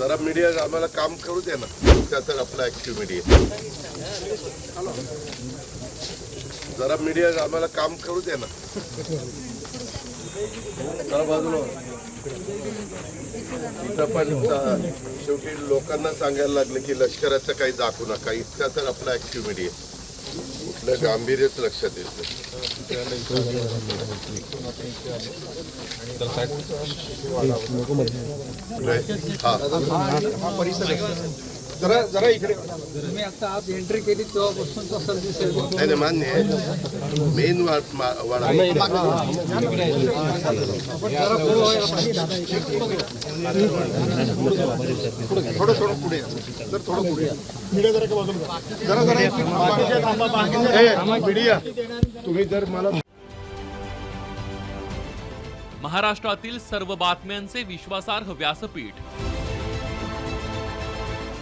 जरा मीडिया आम्हाला काम करू दे ना. त्याचं आपला ऍक्टिव्ह मीडिया जरा मीडिया आम्हाला काम करू दे ना. जरा बाजूला. इथं पण शेवटी लोकांना सांगायला लागले की लष्कराचं काही दाखवू नका. इतका तर आपला ऍक्टिव्ह मीडिया कुठलं गांभीर्यच लक्षात येत नाही. हा जरा जरा इकडे. तुम्ही आता आज एंट्री केली तेव्हापासून तसं दिसेल. नाही नाही, मान्य आहे. मेन वाडा. थोडं थोडं पुढे. जर थोडं पुढे. मीडिया जरा. जरा मीडिया तुम्ही जर मला महाराष्ट्रातील सर्व बातम्यांचे विश्वासार्ह व्यासपीठ.